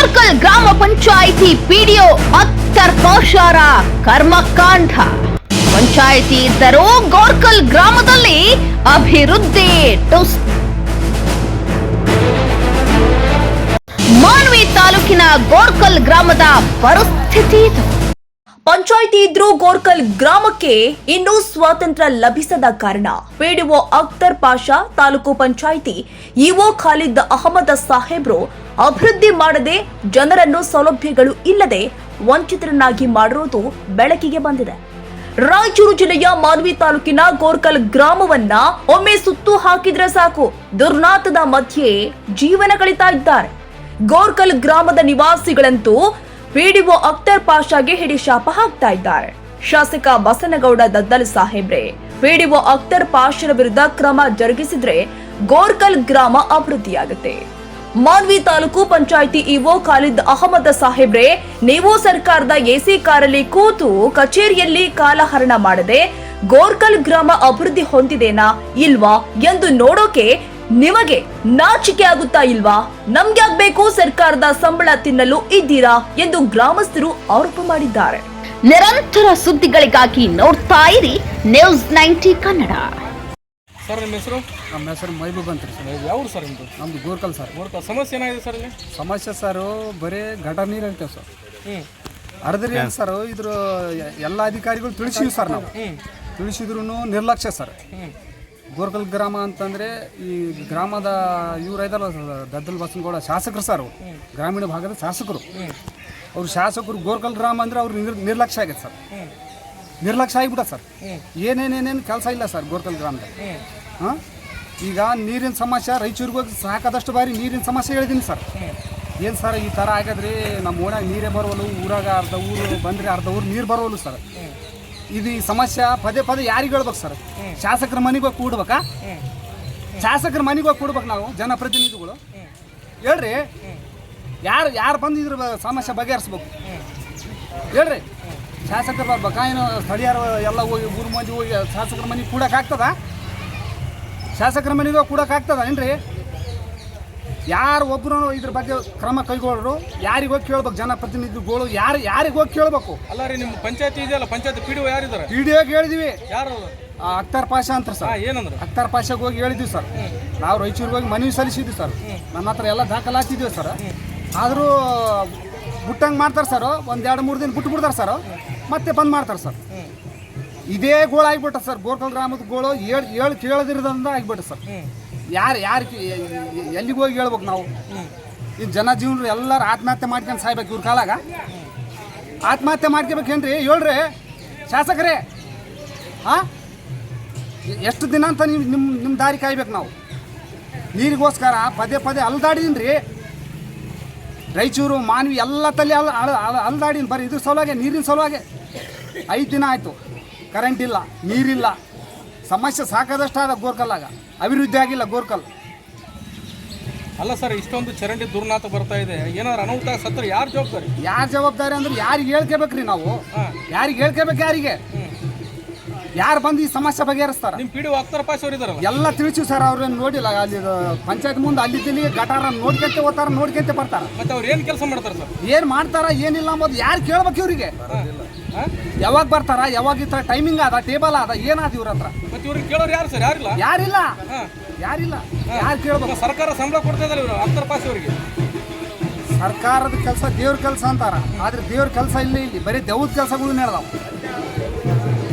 ಗೋರ್ಕಲ್ ಗ್ರಾಮ ಪಂಚಾಯಿತಿ ಪಿಡಿಒ ಅತ್ತರ್ ಕೋಶಾರ ಕರ್ಮಕಾಂಡ. ಪಂಚಾಯಿತಿ ಇದ್ದರೂ ಗೋರ್ಕಲ್ ಗ್ರಾಮದಲ್ಲಿ ಅಭಿವೃದ್ಧಿ ಟುಸ್. ಮಾನ್ವಿ ತಾಲೂಕಿನ ಗೋರ್ಕಲ್ ಗ್ರಾಮದ ಪರಿಸ್ಥಿತಿ ಪಂಚಾಯಿತಿ ಇದ್ರೂ ಗೋರ್ಕಲ್ ಗ್ರಾಮಕ್ಕೆ ಇನ್ನೂ ಸ್ವಾತಂತ್ರ್ಯ ಲಭಿಸದ ಕಾರಣ. ಪಿಡಿಒ ಅಖ್ತರ್ ಪಾಷಾ ತಾಲೂಕು ಪಂಚಾಯಿತಿ ಇಒ ಖಾಲಿದ್ ಅಹಮದ್ ಸಾಹೇಬ್ರು ಅಭಿವೃದ್ಧಿ ಮಾಡದೆ ಜನರನ್ನು ಸೌಲಭ್ಯಗಳು ಇಲ್ಲದೆ ವಂಚಿತರನ್ನಾಗಿ ಮಾಡಿರುವುದು ಬೆಳಕಿಗೆ ಬಂದಿದೆ. ರಾಯಚೂರು ಜಿಲ್ಲೆಯ ಮಾನ್ವಿ ತಾಲೂಕಿನ ಗೋರ್ಕಲ್ ಗ್ರಾಮವನ್ನ ಒಮ್ಮೆ ಸುತ್ತು ಹಾಕಿದ್ರೆ ಸಾಕು. ದುರ್ನಾತದ ಮಧ್ಯೆ ಜೀವನ ಕಳಿತಾ ಇದ್ದಾರೆ. ಗೋರ್ಕಲ್ ಗ್ರಾಮದ ನಿವಾಸಿಗಳಂತೂ ಪಿಡಿಒ ಅಖ್ತರ್ ಪಾಷಾಗೆ ಹಿಡಿ ಶಾಪ ಹಾಕ್ತಾ ಇದ್ದಾರೆ. ಶಾಸಕ ಬಸನಗೌಡ ದದ್ದಲ್ ಸಾಹೇಬ್ರೆ, ಪಿಡಿಒ ಅಖ್ತರ್ ಪಾಷರ ವಿರುದ್ಧ ಕ್ರಮ ಜರುಗಿಸಿದ್ರೆ ಗೋರ್ಕಲ್ ಗ್ರಾಮ ಅಭಿವೃದ್ಧಿಯಾಗುತ್ತೆ. ಮಾನ್ವಿ ತಾಲೂಕು ಪಂಚಾಯಿತಿ ಇಒ ಖಾಲಿದ್ ಅಹಮದ್ ಸಾಹೇಬ್ರೆ, ನೀವು ಸರ್ಕಾರದ ಎಸಿ ಕಾರಲ್ಲಿ ಕೂತು ಕಚೇರಿಯಲ್ಲಿ ಕಾಲಹರಣ ಮಾಡದೆ ಗೋರ್ಕಲ್ ಗ್ರಾಮ ಅಭಿವೃದ್ಧಿ ಹೊಂದಿದೆನಾ ಇಲ್ವಾ ಎಂದು ನೋಡೋಕೆ ನಿಮಗೆ ನಾಚಿಕೆ ಆಗುತ್ತಾ ಇಲ್ವಾ? ನಮ್ಗ್ಯಾಗ್ಬೇಕು ಸರ್ಕಾರದ ಸಂಬಳ ತಿನ್ನಲು ಇದ್ದೀರಾ ಎಂದು ಗ್ರಾಮಸ್ಥರು ಆರೋಪ ಮಾಡಿದ್ದಾರೆ. ನಿರಂತರ ಸುದ್ದಿಗಳಿಗಾಗಿ ನೋಡ್ತಾ ಇರಿ ನ್ಯೂಸ್ ನೈಂಟಿ ಕನ್ನಡ. ಸರ್ ನಿಮ್ಮ ಹೆಸರು? ನಮ್ಮ ಹೆಸರು ಮೈಬೂಬ್ ಅಂತ ರೀ ಸರ್. ಯಾವ ಸರ್ ನಿಮ್ಮದು ನಮ್ದು ಗೋರ್ಕಲ್ ಸರ್. ನೋಡ್ತಾ ಸಮಸ್ಯೆ ಏನಾಗಿದೆ ಸರ್ ಇಲ್ಲಿ? ಸಮಸ್ಯೆ ಸರ್ ಬರೀ ಘಟ ನೀರು ಹೇಳ್ತೇವೆ ಸರ್. ಹ್ಞೂ ಅರ್ಧರಿ ಏನು ಸರ್ ಇದ್ರ ಎಲ್ಲ ಅಧಿಕಾರಿಗಳು ತಿಳಿಸಿವಿ ಸರ್ ನಾವು. ತಿಳಿಸಿದ್ರು ನಿರ್ಲಕ್ಷ್ಯ ಸರ್. ಗೋರ್ಕಲ್ ಗ್ರಾಮ ಅಂತಂದರೆ ಈ ಗ್ರಾಮದ ಇವ್ರು ಐದಲ್ಲ ದದ್ದಲ್ ಬಸನಗೌಡ ಶಾಸಕರು ಸರ್ ಅವ್ರು. ಗ್ರಾಮೀಣ ಭಾಗದ ಶಾಸಕರು. ಅವ್ರು ಶಾಸಕರು ಗೋರ್ಕಲ್ ಗ್ರಾಮ ಅಂದರೆ ಅವ್ರು ನಿರ್ ನಿರ್ಲಕ್ಷ್ಯ ಆಗೈತೆ ಸರ್. ನಿರ್ಲಕ್ಷ್ಯ ಆಗಿಬಿಟ್ಟ ಸರ್. ಏನೇನೇನೇನು ಕೆಲಸ ಇಲ್ಲ ಸರ್ ಗೋರ್ಕಲ್ ಗ್ರಾಮದಾಗ ಹಾಂ? ಈಗ ನೀರಿನ ಸಮಸ್ಯೆ ರಾಯಚೂರಿಗೆ ಹೋಗಿ ಸಾಕಾದಷ್ಟು ಬಾರಿ ನೀರಿನ ಸಮಸ್ಯೆ ಹೇಳಿದ್ದೀನಿ ಸರ್. ಏನು ಸರ್ ಈ ಥರ ಆಗದ್ರಿ ನಮ್ಮ ಓಣಾಗ ನೀರೇ ಬರೋಲ್ಲ ಊರಾಗ ಅರ್ಧ ಊರು ಬಂದರೆ ಅರ್ಧ ಊರು ನೀರು ಬರೋಲ್ಲ ಸರ್. ಇದು ಈ ಸಮಸ್ಯೆ ಪದೇ ಪದೇ ಯಾರಿಗೆ ಹೇಳ್ಬೇಕು ಸರ್? ಶಾಸಕರ ಮನೆಗೆ ಹೋಗಿ ಕೂಡ್ಬೇಕಾ ಶಾಸಕರ ಮನೆಗೆ ಹೋಗಿ ಕೂಡ್ಬೇಕು ನಾವು ಜನಪ್ರತಿನಿಧಿಗಳು. ಹೇಳ್ರಿ. ಯಾರು ಯಾರು ಬಂದು ಇದ್ರ ಸಮಸ್ಯೆ ಬಗೆಹರಿಸ್ಬೇಕು? ಹೇಳ್ರಿ. ಶಾಸಕರು ಬರ್ಬೇಕಾ? ಏನು ಸ್ಥಳೀಯರು ಎಲ್ಲ ಹೋಗಿ ಊರು ಮಂದಿ ಹೋಗಿ ಶಾಸಕರ ಮನೆಗೆ ಕೂಡಕ್ಕೆ ಆಗ್ತದ? ಶಾಸಕರ ಮನೆಗೆ ಹೋಗಿ ಕೂಡಕ್ಕೆ ಆಗ್ತದ ಏನ್ರಿ? ಯಾರು ಒಬ್ಬರು ಇದ್ರ ಬಗ್ಗೆ ಕ್ರಮ ಕೈಗೊಳ್ಳರು ಯಾರಿಗೆ ಹೋಗಿ ಕೇಳ್ಬೇಕು? ಜನಪ್ರತಿನಿಧಿಗಳು ಯಾರು ಯಾರಿಗೆ ಹೋಗಿ ಕೇಳ್ಬೇಕು? ಅಲ್ಲ ರೀ ನಿಮ್ಮ ಪಂಚಾಯತಿ ಇದೆಯಲ್ಲ ಪಂಚಾಯತ್ ಪಿ ಡಿ ಯಾರಿದ್ದಾರೆ ಪಿ ಡಿ ಹೇಳಿದ್ವಿ. ಯಾರು ಅಕ್ತಾರ್ ಅಖ್ತರ್ ಪಾಷಾ ಅಂತ ಸರ್. ಏನಂದ್ರೆ? ಅಕ್ತಾರ್ ಪಾಷಾಗೆ ಹೋಗಿ ಹೇಳಿದ್ವಿ ಸರ್. ನಾವು ರಾಯಚೂರಿಗೆ ಹೋಗಿ ಮನವಿ ಸಲ್ಲಿಸಿದ್ವಿ ಸರ್. ನನ್ನ ಹತ್ರ ಎಲ್ಲ ದಾಖಲಾತಿದ್ವಿ ಸರ್. ಆದರೂ ಬಿಟ್ಟಂಗೆ ಮಾಡ್ತಾರೆ ಸರ್. ಒಂದು ಎರಡು ಮೂರು ದಿನ ಬಿಟ್ಟು ಬಿಡ್ತಾರೆ ಸರ್. ಮತ್ತೆ ಬಂದ್ ಮಾಡ್ತಾರೆ ಸರ್. ಇದೇ ಗೋಳು ಆಗಿಬಿಟ್ಟ ಸರ್. ಗೋರ್ಕಲ್ ಗ್ರಾಮದ ಗೋಳು ಹೇಳಿ ಏಳು ಕೇಳದಿರೋದ್ರಿಂದ ಆಗಿಬಿಟ್ಟ ಸರ್. ಯಾರು ಯಾರು ಎಲ್ಲಿಗೆ ಹೋಗಿ ಹೇಳ್ಬೇಕು ನಾವು? ಈ ಜನ ಜೀವನ ಎಲ್ಲರೂ ಆತ್ಮಹತ್ಯೆ ಮಾಡ್ಕೊಂಡು ಸಾಯ್ಬೇಕು ಇವ್ರ ಕಾಲಾಗ? ಆತ್ಮಹತ್ಯೆ ಮಾಡ್ಕೋಬೇಕೇನ್ರಿ ಹೇಳ್ರಿ, ಶಾಸಕರೇ. ಹಾಂ? ಎಷ್ಟು ದಿನ ಅಂತ ನೀವು ನಿಮ್ಮ ನಿಮ್ಮ ದಾರಿ ಕಾಯ್ಬೇಕು ನಾವು? ನೀರಿಗೋಸ್ಕರ ಪದೇ ಪದೇ ಅಲ್ದಾಡಿದೀನಿ ರೀ ರಾಯಚೂರು, ಮಾನವಿ ಎಲ್ಲ ತಲೆ ಅಲ್- ಅಲ್ದಾಡಿನ ಬರೀ ಇದ್ರ ಸಲುವಾಗೆ ನೀರಿನ ಸಲುವಾಗೆ ಐದು ದಿನ ಆಯಿತು. ಕರೆಂಟ್ ಇಲ್ಲ, ನೀರಿಲ್ಲ. ಸಮಸ್ಯೆ ಸಾಕಾದಷ್ಟು ಆದ ಗೋರ್ಕಲ್ಲಾಗ. ಅಭಿವೃದ್ಧಿ ಆಗಿಲ್ಲ ಗೋರ್ಕಲ್. ಅಲ್ಲ ಸರ್ ಇಷ್ಟೊಂದು ಚರಂಡಿ ದುರ್ನಾಥ ಬರ್ತಾ ಇದೆ. ಏನಾದ್ರು ಅನಾಹುತ ಸತ್ರ ಯಾರು ಜವಾಬ್ದಾರಿ? ಯಾರು ಜವಾಬ್ದಾರಿ ಅಂದ್ರೆ ಯಾರಿಗೆ ಹೇಳ್ಕೋಬೇಕ್ರಿ ನಾವು? ಯಾರಿಗೆ ಹೇಳ್ಕೋಬೇಕು ಯಾರಿಗೆ? ಯಾರು ಬಂದು ಈ ಸಮಸ್ಯೆ ಬಗೆಹರಿಸ್ತಾರೆ? ನಿಮ್ಮ ಪಿಡಿ ಡಿ ಪಾಸ್ ಎಲ್ಲ ತಿಳಿಸಿ ಸರ್ ಅವ್ರೇನು ನೋಡಿಲ್ಲ. ಅಲ್ಲಿ ಪಂಚಾಯತ್ ಮುಂದೆ ಅಲ್ಲಿ ತಿಳಿ ಗಟಾರ ನೋಡ್ಕೊಂತ ಹೋಗ್ತಾರ ನೋಡ್ಕೊಂತ ಬರ್ತಾರೆ. ಮತ್ತೆ ಅವ್ರು ಏನು ಕೆಲಸ ಮಾಡ್ತಾರೆ ಸರ್? ಏನು ಮಾಡ್ತಾರ ಏನಿಲ್ಲ ಅಂಬೋದು ಯಾರು ಕೇಳ್ಬೇಕು ಇವ್ರಿಗೆ? ಯಾವಾಗ ಬರ್ತಾರ ಯಾವಾಗ ಥರ ಟೈಮಿಂಗ್ ಅದ ಟೇಬಲ್ ಅದ ಏನಾದ ಇವ್ರ ಹತ್ರ? ಮತ್ತೆ ಇವ್ರಿಗೆ ಕೇಳೋರು ಯಾರು ಸರ್? ಯಾರಿಲ್ಲ? ಯಾರಿಲ್ಲ? ಯಾರಿಲ್ಲ? ಯಾರು ಕೇಳ್ಬೇಕು? ಸರ್ಕಾರ ಸಂಬಳ ಕೊಡ್ತಾ ಇದ್ದಾರೆ ಇವರು ಅವರಿಗೆ. ಸರ್ಕಾರದ ಕೆಲಸ ದೇವ್ರ ಕೆಲಸ ಅಂತಾರ. ಆದ್ರೆ ದೇವ್ರ ಕೆಲಸ ಇಲ್ಲ ಇಲ್ಲಿ. ಬರೀ ದೆವ್ವದ ಕೆಲಸಗಳು ನಡೆದವು.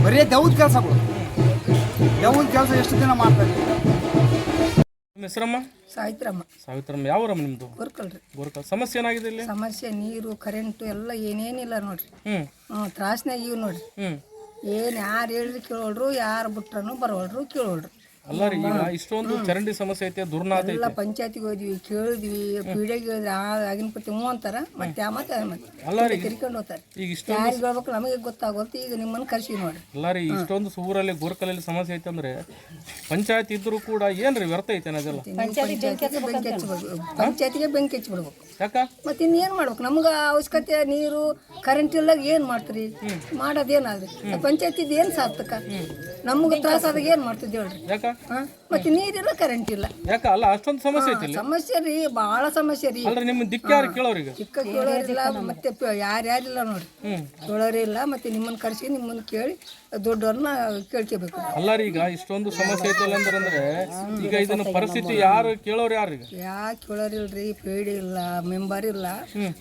ಬರೀ ದೆವ್ವದ ಕೆಲಸಗಳು. ದೆವ್ವದ ಕೆಲಸ ಎಷ್ಟು ದಿನ ಮಾಡ್ತಾರೆ? ನಿಮ್ಮ ಹೆಸರಮ್ಮ? ಸಾಯ್ತ್ರಮ್ಮ ಸಾವಿತ್ರಮ್ಮ. ಯಾವರಮ್ಮ ನಿಮ್ಮದು ಬರ್ಕಲ್ರಿ ಗೋರ್ಕ ಸಮಸ್ಯೆ ಏನಾಗಿದೆ ಇಲ್ಲಿ? ಸಮಸ್ಯೆ ನೀರು ಕರೆಂಟು ಎಲ್ಲ ಏನೇನಿಲ್ಲ ನೋಡ್ರಿ. ಹ್ಞೂ ಹ್ಞೂ ತ್ರಾಸ್ನಾಗ ಇವು ನೋಡ್ರಿ. ಹ್ಞೂ ಏನು ಯಾರು ಹೇಳ್ರಿ ಕೇಳೋಳ್ರು ಯಾರು ಬಿಟ್ರನು ಬರೋಳ್ರು ಕೇಳೋಳ್ರು. ಅಲ್ಲ ರೀ ಈಗ ಇಷ್ಟೊಂದು ಚರಂಡಿ ಸಮಸ್ಯೆ ಐತೆ ದುರ್ನಾತ ಎಲ್ಲ ಐತೆ. ಪಂಚಾಯತಿಗೆ ಹೋದ್ವಿ ಕೇಳಿದ್ವಿ ಪೀಡೆಗೆ ಹೇಳಿದ್ವಿ ಆ ಆಗಿನ ಪತಿ ಹ್ಞೂ ಅಂತಾರ ಮತ್ತೆ ಆ ಮತ್ತೆ ಮತ್ತೆ ಅಲ್ಲ ರೀ ತಿರ್ಕೊಂಡು ಹೋಗ್ತಾರೆ. ಈಗ ಇಷ್ಟ ಯಾರಿಗೆ ಹೇಳ್ಬೇಕು ನಮಗೆ ಗೊತ್ತಾಗೋದು ಈಗ ನಿಮ್ಮನ್ನು ಕರ್ಸಿ ನೋಡಿ. ಅಲ್ಲ ರೀ ಇಷ್ಟೊಂದು ಊರಲ್ಲಿ ಗೋರ್ಕಲಲ್ಲಿ ಸಮಸ್ಯೆ ಐತೆ ಅಂದ್ರೆ ಪಂಚಾಯತ್ ಇದ್ರೂ ಕೂಡ ಏನ್ರಿ ವ್ಯರ್ಥ ಐತೆ ಅದೆಲ್ಲ ಪಂಚಾಯತಿಗೆ ಬೆಂಕಿ ಹಚ್ಚಿಬಿಡ್ಬೇಕು ಪಂಚಾಯತಿಗೆ ಬೆಂಕಿ ಹಚ್ಬಿಡ್ಬೇಕು. ಯಾಕ? ಮತ್ತೆ ಇನ್ನೇನು ಮಾಡ್ಬೇಕು? ನಮ್ಗೆ ಅವಶ್ಯಕತೆ ನೀರು ಕರೆಂಟ್ ಇಲ್ಲಾಗ ಏನು ಮಾಡ್ತೀರಿ? ಮಾಡೋದೇನಾದ್ರಿ ಪಂಚಾಯತಿದು ಏನು ಸಾರ್ಥಕ? ನಮ್ಗೆ ತ್ರಾಸ ಆದಾಗ ಏನು ಮಾಡ್ತಿದ್ದೇವೆ ಹೇಳ್ರಿ? ಯಾಕ? ಮತ್ತೆ ನೀರಿಲ್ಲ ಕರೆಂಟ್ ಇಲ್ಲ. ಯಾಕ? ಅಲ್ಲ ಅಷ್ಟೊಂದು ಸಮಸ್ಯೆ ಐತಿ ಇಲ್ಲಿ ಸಮಸ್ಯೆ ರೀ ಬಹಳ ಸಮಸ್ಯೆ ರೀ. ಅಂದ್ರೆ ನಿಮ್ಮ ದಿಕ್ಕ ಯಾರು ಈಗ ಚಿಕ್ಕ ಕೇಳೋರಿಲ್ಲ ಮತ್ತೆ ಪ- ಯಾರ್ಯಾರಿಲ್ಲ ನೋಡಿ ಕೇಳೋರೇ ಇಲ್ಲ ಮತ್ತೆ ನಿಮ್ಮನ್ನ ಕರೆಸಿ ನಿಮ್ಮನ್ನ ಕೇಳಿ ದೊಡ್ಡವ್ರನ್ನ ಕೇಳ್ಕೋಬೇಕು. ಅಲ್ಲ ರೀ ಈಗ ಇಷ್ಟೊಂದು ಸಮಸ್ಯೆ ಐತಲ್ಲ ಅಂದ್ರೆ ಅಂದ್ರೆ ಈಗ ಇದನ್ನ ಪರಿಸ್ಥಿತಿ ಯಾರು ಕೇಳೋರು ಯಾರು ಈಗ ಯಾಕೆ ಕೇಳೋರಿಲ್ರಿ ಪೇಡಿ ಇಲ್ಲ ಮೆಂಬರ್ ಇಲ್ಲ.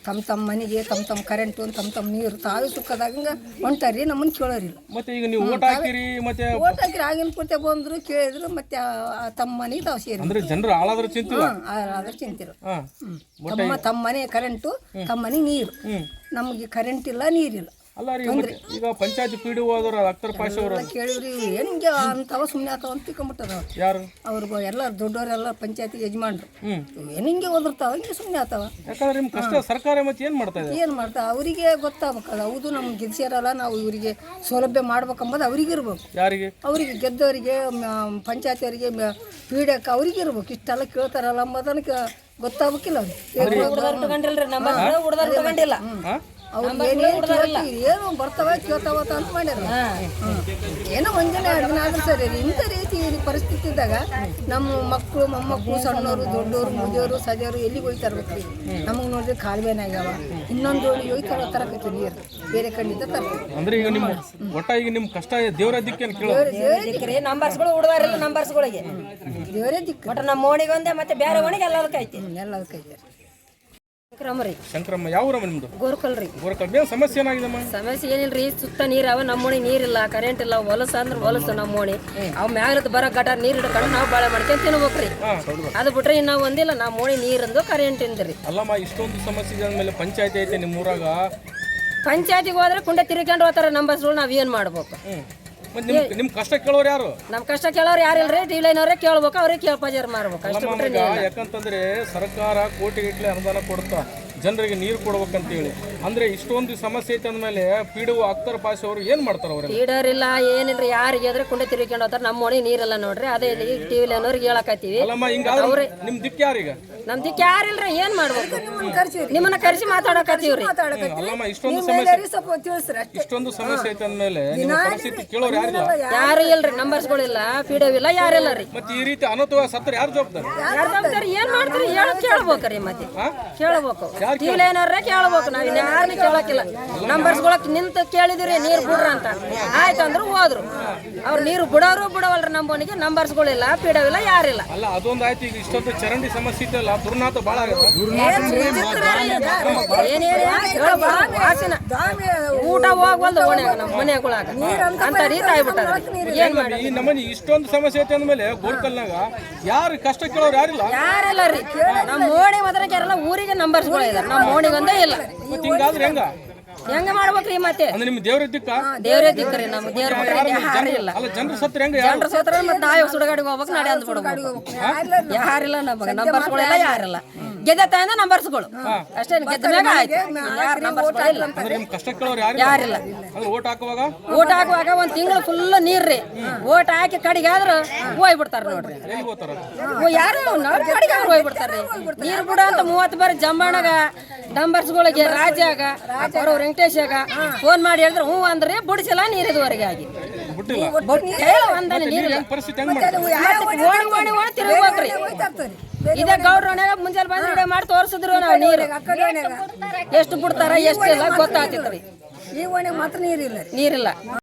ತಮ್ಮ ತಮ್ಮ ಮನೆಗೆ ತಮ್ಮ ತಮ್ಮ ಕರೆಂಟು ತಮ್ಮ ತಮ್ಮ ನೀರು ತಾವೇ ಸುಖದಾಗ ಹೊಂಟಾರಿ ನಮ್ಮನ್ನ ಕೇಳೋರಿಲ್ಲ. ಮತ್ತೆ ಈಗ ನೀವು ಓಟ್ ಹಾಕಿರಿ ಮತ್ತೆ ಓಟ್ ಹಾಕಿರಿ ಆಗಿನ ಪೂರ್ತಿ ಬಂದ್ರು ಕೇಳಿದ್ರು ಮತ್ತೆ ಆ- ಆ ತಮ್ಮ ಮನೆಗೆ ತಾವು ಸೇರಿ ಅಂದ್ರೆ ಜನರು ಹಾಳಾದ್ರೂ ಚಿಂತಿಲ್ಲ? ಅದ್ರ ಚಿಂತಿರು ಹಾ. ತಮ್ಮ ತಮ್ಮ ಮನೆ ಕರೆಂಟು ತಮ್ಮ ಮನೆ ನೀರು. ನಮಗೆ ಕರೆಂಟ್ ಇಲ್ಲ ನೀರಿಲ್ಲ. ಅಲ್ಲ ರೀ ಮತ್ತೆ ಈಗ ಪಂಚಾಯತ್ ಪಿ ಡಿ ಹೋದವ್ರು ಅಖ್ತರ್ ಪಾಷ ಅವರು. ಕೇಳಿದ್ರಿ ಏನು ಹಿಂಗೆ ಅಂತವ ಸುಮ್ಮನೆ ಆತಾವ ಅಂತ ತಿಳ್ಕೊಂಬಿಟ್ಟಾರ ಯಾರು? ಅವ್ರಿಗೆ ಎಲ್ಲ ದೊಡ್ಡವರೆಲ್ಲ ಪಂಚಾಯತಿ ಯಜಮಾನ್ರು. ಏನು ಹಿಂಗೆ ಓದಿರ್ತಾವ ಹಿಂಗೆ ಸುಮ್ಮನೆ ಆತವ. ಯಾಕಂದ್ರೆ ನಿಮ್ಮ ಕಷ್ಟ ಸರ್ಕಾರ ಮತ್ತೆ ಏನು ಮಾಡ್ತಾ ಇದೆ? ಏನು ಮಾಡ್ತಾ ಅವರಿಗೆ ಗೊತ್ತಾಗಬೇಕಲ್ಲ ಹೌದು ನಮ್ಗೆ ಗೆಲ್ಸ್ಯಾರಲ್ಲ ನಾವು ಇವರಿಗೆ ಸೌಲಭ್ಯ ಮಾಡ್ಬೇಕಂಬುದು ಅವ್ರಿಗೆ ಇರ್ಬೇಕು. ಯಾರಿಗೆ? ಅವರಿಗೆ ಗೆದ್ದವರಿಗೆ ಪಂಚಾಯತಿಯವರಿಗೆ ಪೀಡಕ್ಕೆ ಅವ್ರಿಗೆ ಇರ್ಬೇಕು. ಇಷ್ಟೆಲ್ಲ ಕೇಳ್ತಾರಲ್ಲ ಅಂಬೋದನ್ನ ಗೊತ್ತಾಗ್ಬೇಕಿಲ್ಲ ಗೊತ್ತಾಗಬೇಕಿಲ್ಲ ಅವ್ರಿಗೆ. ಹಾ? ಅವ್ರು ಏನೇನು ಏನು ಬರ್ತಾವ ಕೇಳ್ತಾವ ಅಂತ ಮಾಡ್ಯಾರ. ಏನೋ ಒಂದಿನ ಎರಡು ದಿನ ಆದ್ರೂ ಸರಿ ರೀ. ಇಂಥ ರೀತಿ ಪರಿಸ್ಥಿತಿ ಇದ್ದಾಗ ನಮ್ಮ ಮಕ್ಕಳು ಮೊಮ್ಮಕ್ಕಳು ಸಣ್ಣವರು ದೊಡ್ಡವರು ಮುದಿಯವರು ಸದಿಯೋರು ಎಲ್ಲಿಗೆ ಹೋಗಿ ಇರ್ಬೇಕ್ರಿ? ನಮಗೆ ನೋಡಿದ್ರೆ ಕಾಲುವೆನಾಗ್ಯಾವ ಇನ್ನೊಂದು ಜೋಡಿ ತರೋ ತರಕತ್ತಿ ನೀರು. ಬೇರೆ ಕಣ್ಣಿಂದ ತರ್ತೀವಿ. ಅಂದ್ರೆ ಈಗ ನಿಮ್ಮ ಒಟ್ಟ ಈಗ ನಿಮ್ಮ ಕಷ್ಟ ದೇವರ ದಿಕ್ಕೇನು ಕೇಳೋ ನಂಬರ್ಸ್ಗಳು ಹುಡುಗಾರಿಲ್ಲ ನಂಬರ್ಸ್ಗಳಿಗೆ ದೇವರೇ ದಿಕ್ಕು ಒಟ್ಟು ನಮ್ಮ ಓಣಿಗೆ ಒಂದೇ ಮತ್ತೆ ಬೇರೆ ಓಣಿಗೆ ಎಲ್ಲದಕ್ಕೆ ಐತಿ. ಎಲ್ಲದಕ್ಕೆ ಐತೆ. ಕ್ರಮರಿ ಶಂಕರಮ್ಮ ಯಾವ ಊರಮ್ಮ ನಿಮ್ದು? ಗೋರಕಲ್. ಏನ್ ಸಮಸ್ಯೆ ಏನಾಗಿದಮ್ಮ? ಸಮಸ್ಯೆ ಏನಿಲ್ರಿ ಸುತ್ತ ನೀರ್ ಅವ ನಮ್ಮೋಣಿ ನೀರಿಲ್ಲ ಕರೆಂಟ್ ಇಲ್ಲ ಹೊಲಸ ಅಂದ್ರೆ ಹೊಲಸು ನಮ್ಮೋಣಿ. ಅವ್ ಮ್ಯಾಗಲತ್ ಬರೋ ಗಟಾರ ನೀರ್ ಹಿಡ್ಕೊಂಡು ನಾವು ಬಾಳೆ ಮಾಡ್ಕೊಂಡ್ ತಿನ್ಬೇಕ್ರಿ ಅದು ಬಿಟ್ರೆ ಇನ್ನ ಒಂದಿಲ್ಲ ನಮ್ಮ ಓಣಿ ನೀರಿಂದು ಕರೆಂಟ್ ಇಂದ್ರಿ ಅಲ್ಲಮ್ಮ ಇಷ್ಟೊಂದು ಸಮಸ್ಯೆ ಇದೆ ಅಂದ್ಮೇಲೆ ಪಂಚಾಯತಿ ಐತೆ ನಿಮ್ಮ ಊರಾಗ? ಪಂಚಾಯತಿಗೆ ಹೋದ್ರೆ ಕುಂಡೆ ತಿರ್ಕೊಂಡು ಹೋತಾರ ನಂಬರ್ಸ್ಗಳು ನಾವ್ ಏನ್ ಮಾಡ್ಬೇಕು? ನಿಮ್ ನಿಮ್ ಕಷ್ಟ ಕೇಳೋರು ಯಾರು? ನಮ್ಮ ಕಷ್ಟ ಕೇಳೋರು ಯಾರಿಲ್ರಿ? ಟಿ ಲೈನವ್ರೆ ಕೇಳ್ಬೇಕು ಅವ್ರಿಗೆ ಕೇಳ ಮಾಡ್ಬೇಕು ಮಾರ್ಬೇಕು. ಅಷ್ಟು ಅಲ್ಲಮ್ಮ ಬಿಟ್ರೆ ಈಗ ಯಾಕಂತಂದ್ರೆ ಸರ್ಕಾರ ಕೋಟಿಗಟ್ಟಲೆ ಅನುದಾನ ಕೊಡ್ತಾ ಜನರಿಗೆ ನೀರು ಕೊಡ್ಬೇಕಂತೇಳಿ. ಅಂದ್ರೆ ಇಷ್ಟೊಂದು ಸಮಸ್ಯೆ ಐತೆ ಅಂದ್ಮೇಲೆ ಪಿ ಡಿ ಅಖ್ತರ್ ಅವರು ಏನ್ ಮಾಡ್ತಾರ ಅವ್ರು ಇಲ್ಲ ಏನಿಲ್ಲ ಯಾರಿಗೆ ಆದ್ರೆ ಕುಂಡೆ ತಿರುಗಿಕೊಂಡು ಹೋಗ್ತಾರೆ. ನಮ್ಮ ಮನೆ ನೀರಿಲ್ಲ ನೋಡ್ರಿ ಅದೇ ಟಿ ವಿ ಲೈನವ್ರಿಗೆ ಹೇಳಕತ್ತೀವಿ. ಅಲ್ಲಮ್ಮ ಹಿಂಗಾದ್ರೆ ನಿಮ್ ದಿಕ್ಕ ಯಾರೀಗ? ನಮ್ ದಿಕ್ಕ ಯಾರಿಲ್ರಿ ಏನ್ ಮಾಡ್ಬೇಕು? ನಿಮ್ಮನ್ನ ಕರೆಸಿ ಮಾತಾಡಕತ್ತೀವ್ರಿ. ಇಷ್ಟೊಂದು ಸಮಸ್ಯೆ ಸ್ವಲ್ಪ ಇಷ್ಟೊಂದು ಸಮಸ್ಯೆ ಐತೆ ಅಂದ್ಮೇಲೆ ಕೇಳೋರು ಯಾರಿಲ್ಲ? ಯಾರು ಇಲ್ರಿ ನಂಬರ್ಸ್ಗಳಿಲ್ಲ ಇಲ್ಲ ಯಾರಿಲ್ಲ ರೀ. ಮತ್ತೆ ಈ ರೀತಿ ಅನತುವ ಸತ್ರ ಯಾರು ಜವಾಬ್ದಾರಿ? ಯಾರು ಜವಾಬ್ದಾರಿ? ಏನ್ ಮಾಡ್ತೀರಿ? ಹೇಳ ಕೇಳ್ಬೇಕ್ರಿ ಮತ್ತೆ. ಕೇಳ್ಬೇಕು. ಟಿವಿ ಲೈನವ್ರೆ ಕೇಳ್ಬೇಕು ನಾವ್ ಇನ್ಯಾರನ್ನ ಕೇಳಕ್ಕಿಲ್ಲ. ನಂಬರ್ಸ್ಗಳಕ್ ನಿಂತು ಕೇಳಿದಿರಿ ನೀರು ಬಿಡ್ರ ಅಂತ. ಆಯ್ತು ಅಂದ್ರೆ ಹೋದ್ರು. ಅವ್ರು ನೀರು ಬಿಡೋರು ಬಿಡವಲ್ರಿ ನಂಬೋನಿಗೆ ನಂಬರ್ಸ್ಗಳಿಲ್ಲ ಪಿಡಿಒ ಇಲ್ಲ ಯಾರಿಲ್ಲ. ಅಲ್ಲ ಅದೊಂದು ಆಯ್ತು ಈಗ ಇಷ್ಟೊಂದು ಚರಂಡಿ ಸಮಸ್ಯೆ ಇತ್ತಲ್ಲ ದುರ್ನಾತ ಭಾಳ ಊಟ ಹೋಗ್ವಲ್ದು ಓಣ್ಯಾಗ ನಮ್ಮ ಮನೆಗಳಾಗ ಅಂತ ರೀತಿ ಆಗ್ಬಿಟ್ಟದ ಏನ್ ಮಾಡಿ ಈ ನಮ್ಮನಿ ಇಷ್ಟೊಂದು ಸಮಸ್ಯೆ ಐತೆ ಅಂದ್ಮೇಲೆ ಗೋಲ್ಕಲ್ನಾಗ ಯಾರು ಕಷ್ಟ ಕೇಳೋರು ಯಾರಿಲ್ಲ ಯಾರಿಲ್ಲ ರೀ. ನಮ್ಮ ಓಣಿ ಮಾತ್ರ ಯಾರಲ್ಲ ಊರಿಗೆ ನಂಬರ್ಸ್ಗಳು ಇದಾರೆ. ನಮ್ಮ ಓಣಿಗೊಂದೇ ಒಂದೇ ಇಲ್ಲ. ಹಿಂಗಾದ್ರೆ ಹೆಂಗ? ಹೆಂಗ ಮಾಡ್ಬೇಕ್ರಿ ಮತ್ತೆ ಅಂದ್ರೆ ನಿಮ್ ದೇವ್ರ ದಿಕ್ಕ ದೇವ್ರೇ ದಿಕ್ಕರಿ ನಮ್ಮ ದೇವ್ರ ಇಲ್ಲ ಅಲ್ಲ ಜನರು ಸತ್ರ ಹೆಂಗ? ಜನರ ಸೋತ್ರ ಮತ್ತೆ ನಾವೇ ಸುಡಗಾಡಿಗೆ ಹೋಗ್ಬೇಕು ನಡೆ ಅಂದ್ ಬಿಡ್ಬೇಕು. ಯಾರಿಲ್ಲ ನಮಗೆ ನಂಬರ್ಸ್ಗಳೆಲ್ಲ ಯಾರಿಲ್ಲ. ಗೆದ್ದ ತಾಯಿಂದ ನಂಬರ್ಸ್ಗಳು. ಅಷ್ಟೇ ಗೆದ್ದ ಮ್ಯಾಗ ಆಯ್ತು. ಯಾರು ನಂಬರ್ಸ್ ಇಲ್ಲ. ಅಂದ್ರೆ ನಿಮ್ ಕಷ್ಟ ಕೇಳೋರು ಯಾರು ಯಾರಿಲ್ಲ. ಅಂದ್ರೆ ಓಟ್ ಹಾಕುವಾಗ? ಓಟ್ ಹಾಕುವಾಗ ಒಂದ್ ತಿಂಗಳು ಫುಲ್ ನೀರ್ರಿ. ಓಟ್ ಹಾಕಿ ಕಡಿಗೆ ಆದ್ರ ಹೋಗ್ಬಿಡ್ತಾರ ನೋಡ್ರಿ. ಎಲ್ಲಿ ಯಾರು ಕಡಿಗೆ ಹೋಯ್ ಹೋಗ್ಬಿಡ್ತಾರ್ರಿ. ನೀರ್ ಬಿಡ ಅಂತ ಮೂವತ್ತು ಬಾರಿ ಜಂಬಾಣಗ ನಂಬರ್ಸ್ಗಳಿಗೆ ರಾಜ್ಯಾಗ ಬರೋ ವೆಂಕಟೇಶಾಗ ಫೋನ್ ಮಾಡಿ ಹೇಳಿದ್ರೆ ಹ್ಞೂ ಅಂದ್ರೆ ಬುಡಿಸಲ್ಲ ನೀರು ಇದುವರೆಗೆ ಆಗಿ ತಿರುಗ್ಬೇಕ್ರಿ ಇದೇ ಗೌಡ್ರ ಮನ್ಯಾಗ ಮುಂಜಾನೆ ಬಂದ್ರೆ ಇಡೆ ಮಾಡಿ ತೋರಿಸಿದ್ರು ನಾವು ನೀರು. ಎಷ್ಟು ಬಿಡ್ತಾರ ಎಷ್ಟು ಇಲ್ಲ. ಗೊತ್ತಾಗ್ತಿತ್ರಿ ಈ ಓಣಿಗೆ ಮಾತ್ರ ನೀರಿಲ್ಲ ನೀರಿಲ್ಲ.